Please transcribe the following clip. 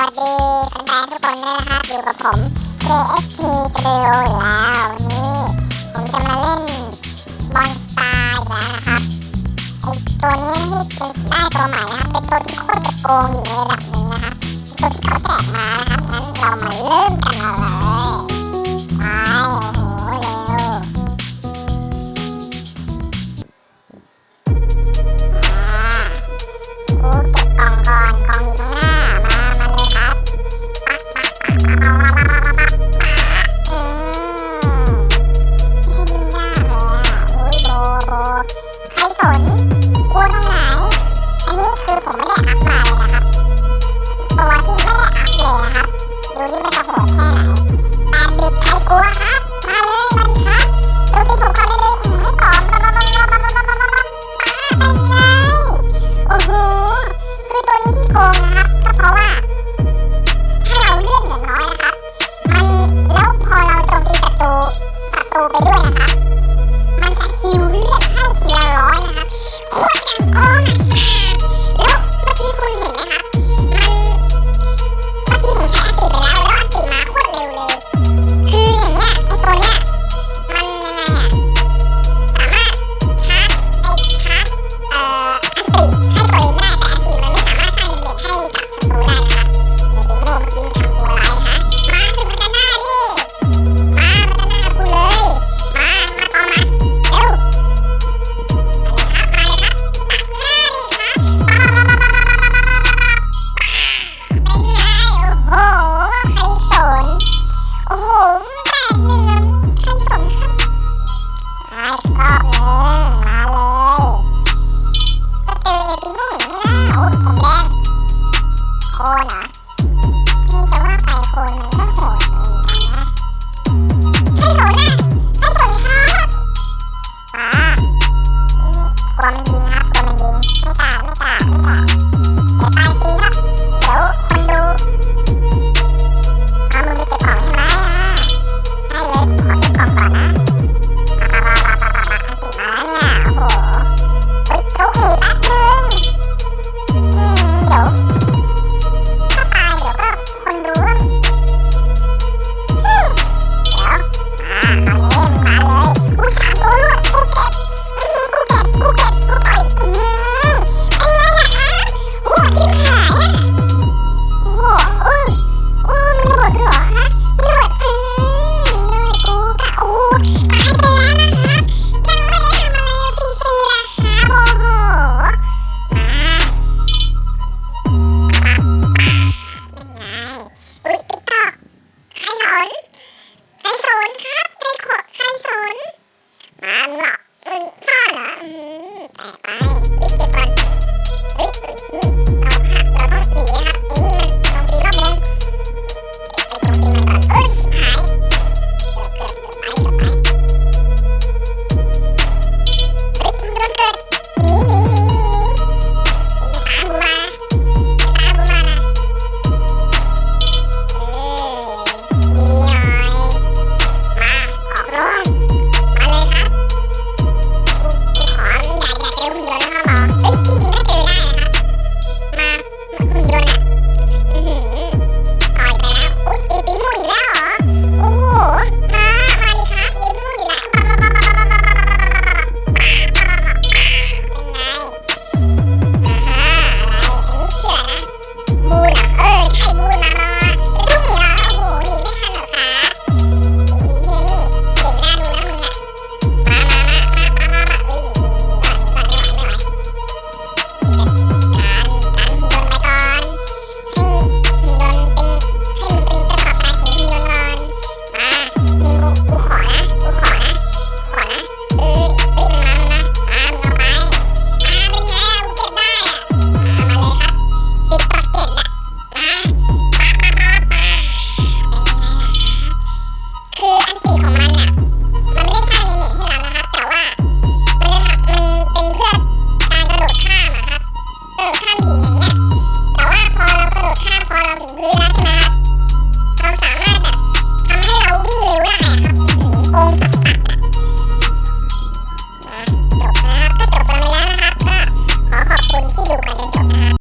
วัสดีแฟนๆทุกคนด้วยนะครับอยู่กับผม KXP Studio แล้ววันนี้ผมจะมาเล่นบอลสตาร์อีกแล้วนะครับไอตัวนี้ที่เป็นได้ตัวใหม่นะครับเป็นตัวที่โคตรจะโกงอยู่ในระดับหนึ่งนะครับตัวที่เขาแจกมานะครับงั้นเรามาเริ่มกันเลย โหนก็โหนเอให้โหน่ะให้โหนครับป้ากลัวมันงครับกลัวมันงไม่ตายไม่ตายไม่ตายแต่ตายฟรีค